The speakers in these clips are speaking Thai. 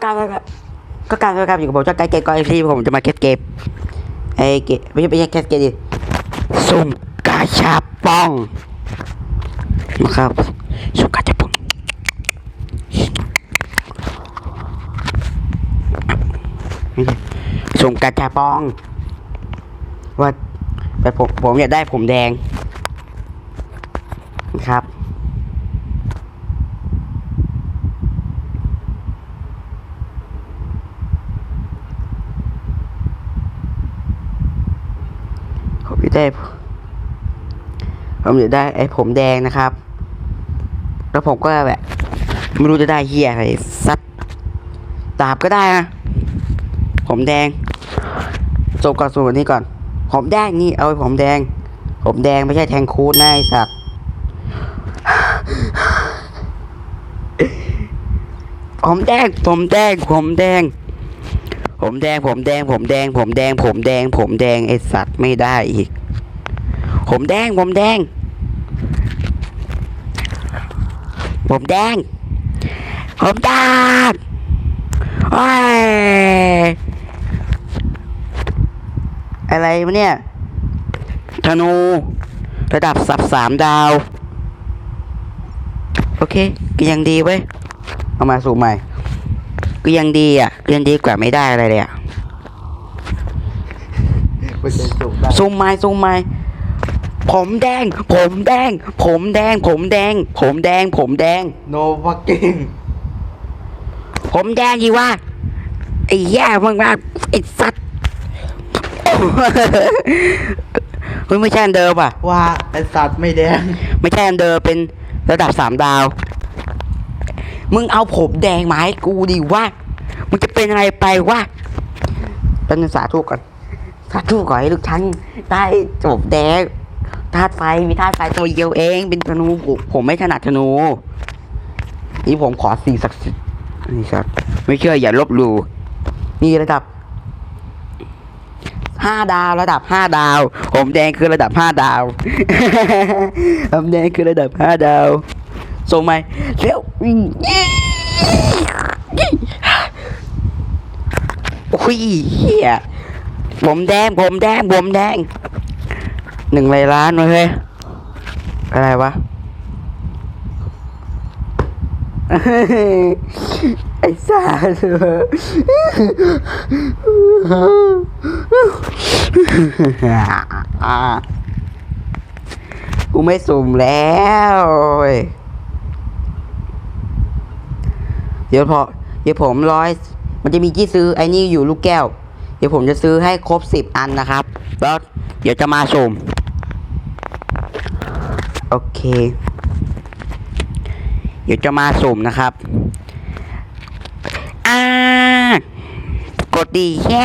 การก็การก็การอยู่กับผมเจ้าไก่เกมก็ไอซีผมจะมาแคสเกมไอเกมไม่ใช่ไม่ใช่แคสเกมดิสุ่มกาชาปองนะครับสุ่มกาชาปองสุ่มกาชาปองว่าแต่ผมผมอยากได้ผมแดงนะครับ ได้ผมจะได้ไอ้ผมแดงนะครับ แล้วผมก็แบบไม่รู้จะได้เฮียอะไรสักดาบก็ได้นะผมแดงจบก่อนส่วนนี้ก่อนผมแดงนี่เอาไอ้ผมแดง ผมแดงไม่ใช่แทงคูดนะไอ้สัตว์ผมแดงผมแดงผมแดง ผมแดงผมแดงผมแดงผมแดงผมแดงไอ้สัตว์ไม่ได้อีก ผมแดง ผมแดง ผมแดง ผมแดงโอ้ยอะไรวะเนี่ยธนู ระดับสับสามดาว โอเค ก็ยังดีเว้ย เอามาสู่ใหม่ ก็ยังดีอะก็ยังดีกว่าไม่ได้อะไรเลยอะไม่ใช่สูงได้ซูมไม้ซูมไม้ ผมแดง ผมแดง ผมแดง ผมแดง ผมแดง ผมแดงโนฟักกิ้งผมแดงยีว่าไอ้แย่มากมากๆไอ้สัตว์เฮ้ยไม่ใช่อันเดิมอะ ว่าไอสัตว์ไม่แดง ไม่ใช่อันเดิมเป็นระดับสามดาว มึงเอาผมแดงมาให้กูดิว่ามึงจะเป็นอะไรไปวะเป็นงสาธุก่อนสาธุก่อนให้ลูกชั้นได้จบแดง ธาตุไฟมีธาตุไฟตัวเดียวเอง เป็นธนูผมไม่ถนัดธนูนี่ผมขอสิ่งศักดิ์สิทธิ์นี่ครับ ไม่เชื่ออย่าลบหลู่นี่ระดับห้าดาวระดับห้าดาวผมแดงคือระดับห้าดาวผมแดงคือระดับห้าดาวส่งไหมเร็วโอ้ยเฮียผมแดงผมแดงผมแดง หนึ่งในล้านเลยเฮ้ยอะไรวะไอ้สาเธอกูไม่สุ่มแล้วเว้ยเดี๋ยวพอเดี๋ยวผมร้อย มันจะมีที่ซื้อไอ้นี่อยู่ลูกแก้ว เดี๋ยวผมจะซื้อให้ครบสิบอันนะครับ แล้วเดี๋ยวจะมาสุ่ม โอเค เดี๋ยวจะมาสุ่มนะครับอ่ากดดีแค่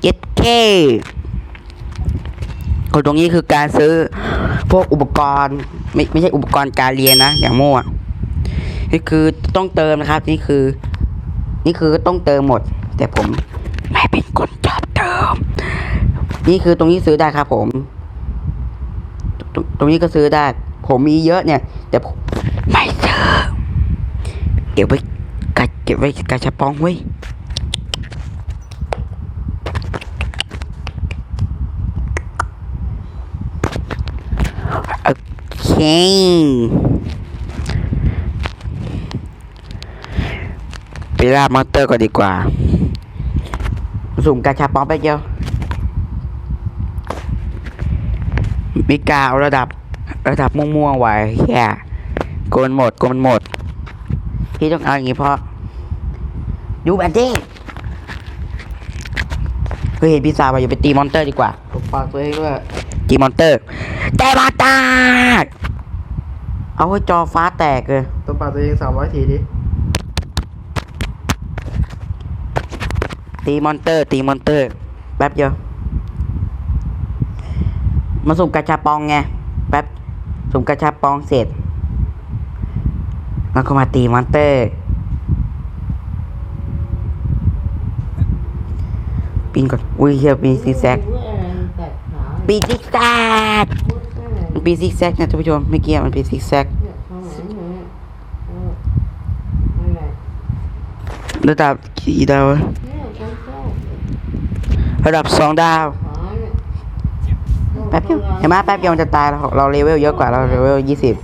เจ็ดเคกดตรงนี้คือการซื้อพวกอุปกรณ์ไม่ไม่ใช่อุปกรณ์การเรียนนะ อย่างมั่วนี่คือต้องเติมนะครับ นี่คือ นี่คือต้องเติมหมด แต่ผมไม่เป็นคนชอบเติม นี่คือตรงนี้ซื้อได้ครับผม ตรงตรงนี้ก็ซื้อได้ ผมมีเยอะเนี่ย แต่ผมไม่ซื้อเก็บไว้กัดเก็บไว้กระชับปองไว้โอเคไปล่ามอนเตอร์ก่อนดีกว่า สุ่มกระชับปองไปเดียว มีกาวระดับระดับม่วงๆไว้แค่โกนหมดโกนหมด พี่ต้องเอาอย่างงี้เพราะดูแบบนี้เคยเห็นพี่สาวว่าอย่าไปตีมอนเตอร์ดีกว่าตบปากตัวเองด้วยตีมอนเตอร์แต่มาตาดเอาให้จอฟ้าแตกเลยตบปากตัวเองสามร้อยทีดิตีมอนเตอร์ตีมอนเตอร์แป๊บเดียว มาสุ่มกระชาปองไง แป๊บ สุ่มกระชาปองเสร็จแล้วก็มาตีมอนเตอร์ ปีนก่อน อุ้ยเฮียปีนซิกแซก ปีนซิกแซกมันปีนซิกแซกนะท่านผู้ชมไม่เกี่ยวมันปีนซิกแซกระดับกี่ดาวระดับสองดาว แป๊บเดียวเห็นไหมแป๊บเดียวมันจะตายเราเราเลเวลเยอะกว่าเราเลเวลยี่สิบ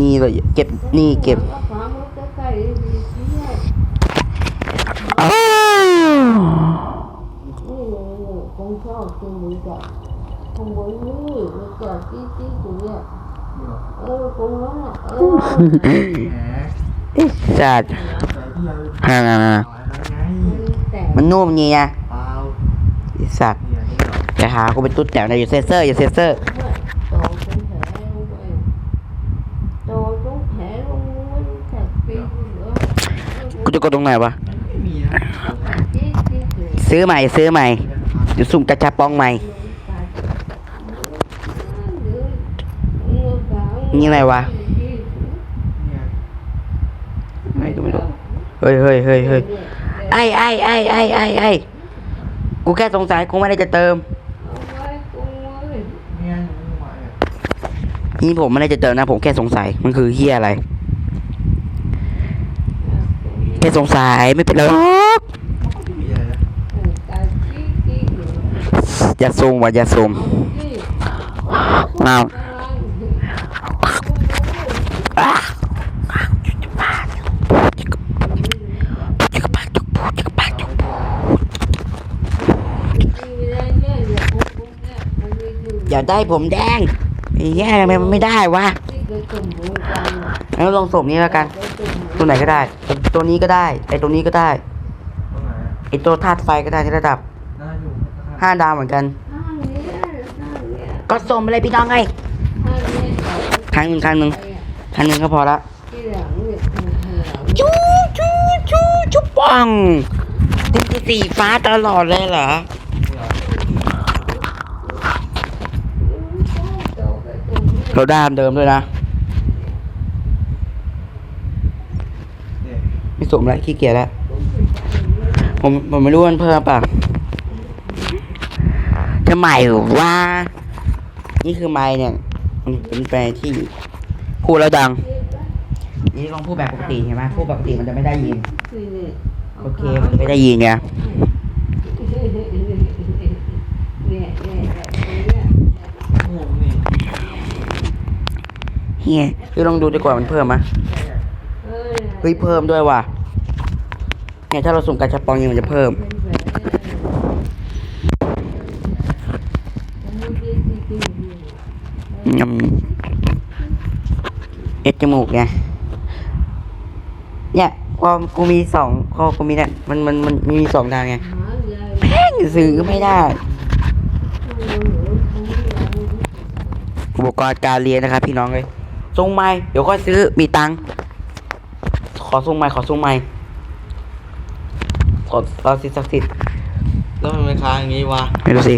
นี่เลยเก็บนี่เก็บอ้าว con chó con bụi cả con bụi như bụi cả tí tí của nhẹ ơ con nó là ơ แหมไอ้สัตว์แต่ที่เราฮ่า เอาอะไรไง tẻ มันนุ่มนี่ไงเปล่าไอ้สัตว์เนี่ยนี่เหรอจะหากูเป็นตุ๊ดแต๋วนะอย่าเซนเซอร์อย่าเซนเซอร์ tổ con thẻ luôn vậy tổ con thẻ luôn muốn thật đi nữa กูจะกดตรงไหนวะไม่มีนะ tí tí của ซื้อใหม่ซื้อใหม่เดี๋ยวสุ่มกระชับปองใหม่นี่อะไรวะเนี่ย ไม่รู้ไม่รู้เฮ้ยเฮ้ยเฮ้ยเฮ้ย ไอ้ไอ้ไอ้ไอ้ไอ้ไอ้กูแค่สงสัยกูไม่ได้จะเติม นี่ผมไม่ได้จะเติมนะ ผมแค่สงสัยมันคือเฮียอะไร แค่สงสัยไม่เป็นไรหรอกอย่าซูมว่ะอย่าซูมเอาอะจิกกะปากจุกปูจิกกะปากจุกปู อย่าได้ผมแดงไอ้แย่ทำไมมันไม่ได้วะแล้วลองสมนี้แล้วกัน ตัวไหนก็ได้ ตัวนี้ก็ได้ ไอ้ตัวนี้ก็ได้ตรงไหนอะไอ้ตัวธาตุไฟก็ได้ที่ระดับน่าอยู่นะครับห้าดาวเหมือนกัน ก็ส่งไปเลยพี่น้องไงครั้งหนึ่งครั้งหนึ่งครั้งหนึ่งก็พอละจูจูจูจูปังนี่คือสีฟ้าตลอดเลยเหรอ เราด้ามเดิมด้วยนะเนี่ยไม่สมแล้วขี้เกียจแล้วผมผมไม่รู้ว่ามันเพิ่มเปล่ะทำไมว่า นี่คือไม้เนี่ย มันเป็นแปลที่พูดแล้วดัง นี่ลองพูดแบบปกติเห็นไหมพูดปกติมันจะไม่ได้ยิน โอเค มันจะไม่ได้ยินไง เฮียคือลองดูดีกว่ามันเพิ่มไหมเฮ้ยเพิ่มด้วยว่ะเนี่ยถ้าเราสุ่มกาชาปองเนี่ยมันจะเพิ่มยำเอ็ดจมูกไงเนี่ยพอกูมีสองพอกูมีเนี่ยมันมันมันมีสองทางไงแพงซื้อไม่ได้อุปกรณ์การเรียนนะครับพี่น้องเลย ส่งไม้เดี๋ยวก็ซื้อมีตังค์ขอส่งไม้ขอส่งไม้ขอรอสิศักดิ์สิทธิ์แล้วมันเป็นค้างอย่างงี้วะไม่รู้สิ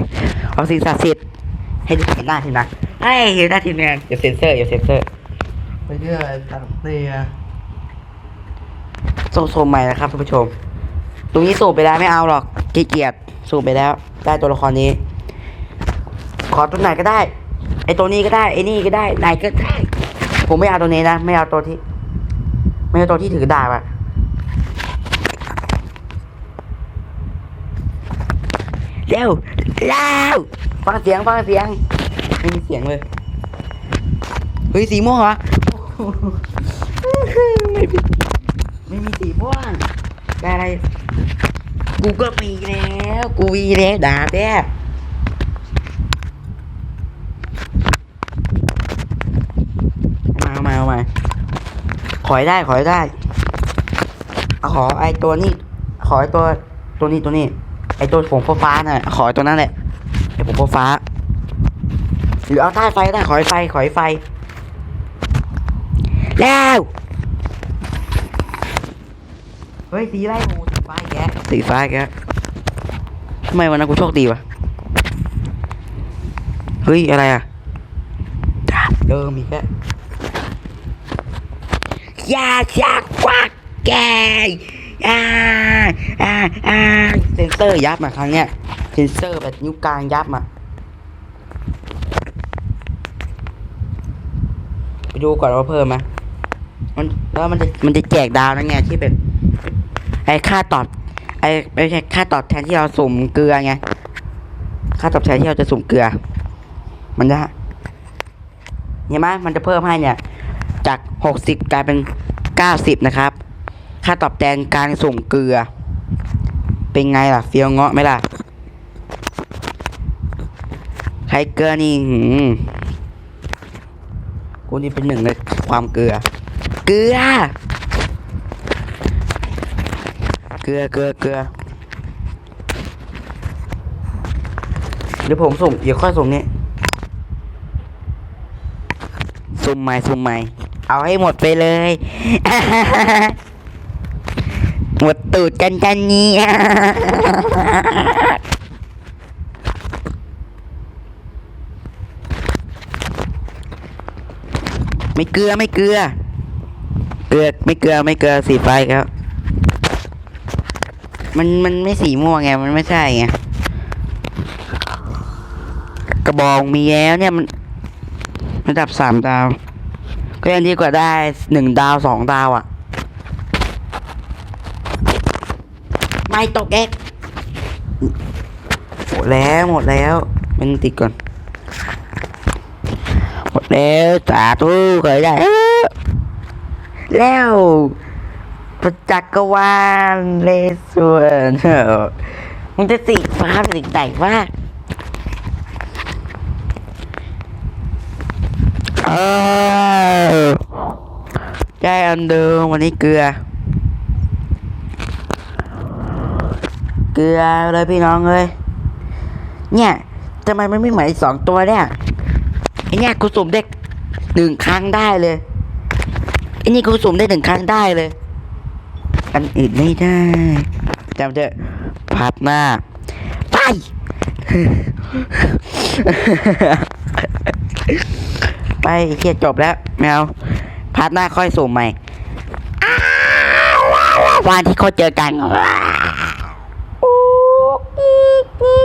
ขอสิศักดิ์สิทธิ์ให้ดูเห็นหน้าทีมงานให้เห็นหน้าทีมงานอย่าเซ็นเซอร์อย่าเซ็นเซอร์ไปเรื่อยตัดเตียส่งโซมใหม่นะครับท่านผู้ชม ตรงนี้สูบไปแล้วไม่เอาหรอกขี้เกียจสูบไปแล้ว ได้ตัวละครนี้ ขอตัวไหนก็ได้ ไอตัวนี้ก็ได้ไอนี่ก็ได้ไหนก็ได้ ผมไม่เอาตัวนี้นะ ไม่เอาตัวที่ ไม่เอาตัวที่ถือดาบอะเร็วเร็วฟังเสียงฟังเสียงไม่มีเสียงเลยเฮ้ยสีม่วงเหรอไม่มีไม่มีสีม่วงได้อะไรกูก็มีแล้ว กูมีแล้วดาบเนี่ยเอามาเอามาเอามา ขอให้ได้ขอให้ได้เอาขอไอตัวนี้ ขอไอตัวตัวนี้ตัวนี้ ไอตัวผงฟ้าๆน่ะขอไอตัวนั้นแหละไอผงฟ้าๆหรือเอาใต้ไฟก็ได้ขอไอไฟขอไอไฟ แล้วเฮ้ยสีอะไรโอ้สีฟ้าอีกแกสีฟ้าอีกแกทำไมวันนั้นกูโชคดีวะเฮ้ยอะไรอะดาบเดิมอีกแล้ว อยาชักควักแกอ่าอ่าอ่าเซนเซอร์ยับมาครั้งเนี้ยเซนเซอร์แบบนิ้วกลางยับมาไปดูก่อนว่าเพิ่มไหมมันแล้วมันจะมันจะแจกดาวนั่นไงที่เป็นไอ้ค่าตอบไอ้ไม่ใช่ค่าตอบแทนที่เราสุ่มเกลือไงค่าตอบแทนที่เราจะสุ่มเกลือ มันจะเห็นไหมมันจะเพิ่มให้เนี่ย จากหกสิบกลายเป็นเก้าสิบนะครับ ค่าตอบแทนการสุ่มเกลือ เป็นไงล่ะเฟียวเงาะไหมล่ะใครเกลือนี่หืมกูนี่เป็นหนึ่งในความเกลือ เกลือ เกลือเกลือเกลือเดี๋ยวผมสุ่มเดี๋ยวค่อยสุ่มนี่สุ่มใหม่สุ่มใหม่ เอาให้หมดไปเลย หมดตูดกันกันนี้ไม่เกลือไม่เกลือ เกลือไม่เกลือไม่เกลือสีไฟครับ มันมันไม่สีม่วงไงมันไม่ใช่ไงกระบองมีแล้วเนี่ยมันระดับสามดาว ก็ยังดีกว่าได้หนึ่งดาวสองดาวอะ่ะ ไม่ตกเอ็กหมดแล้วหมดแล้วมันติดก่อน หมดแล้วสาธุเคยได้ แล้วประจักรวาลเลส่วนมึงจะสิฟ้าสิไหนว่า เออได้อันเดิมวันนี้เกลือ เกลือเลยพี่น้องเลย เนี่ยทำไมมันไม่เหมือนสองตัวเนี่ยไอเนี่ยกูสุ่มได้หนึ่งครั้งได้เลยไอนี่กูสุ่มได้หนึ่งครั้งได้เลย อันอื่นไม่ได้จำเถอะพัดหน้าไป ไปเคียจบแล้วแมวพัดหน้าค่อยสุ่มใหม่วันที่เขาเจอกัน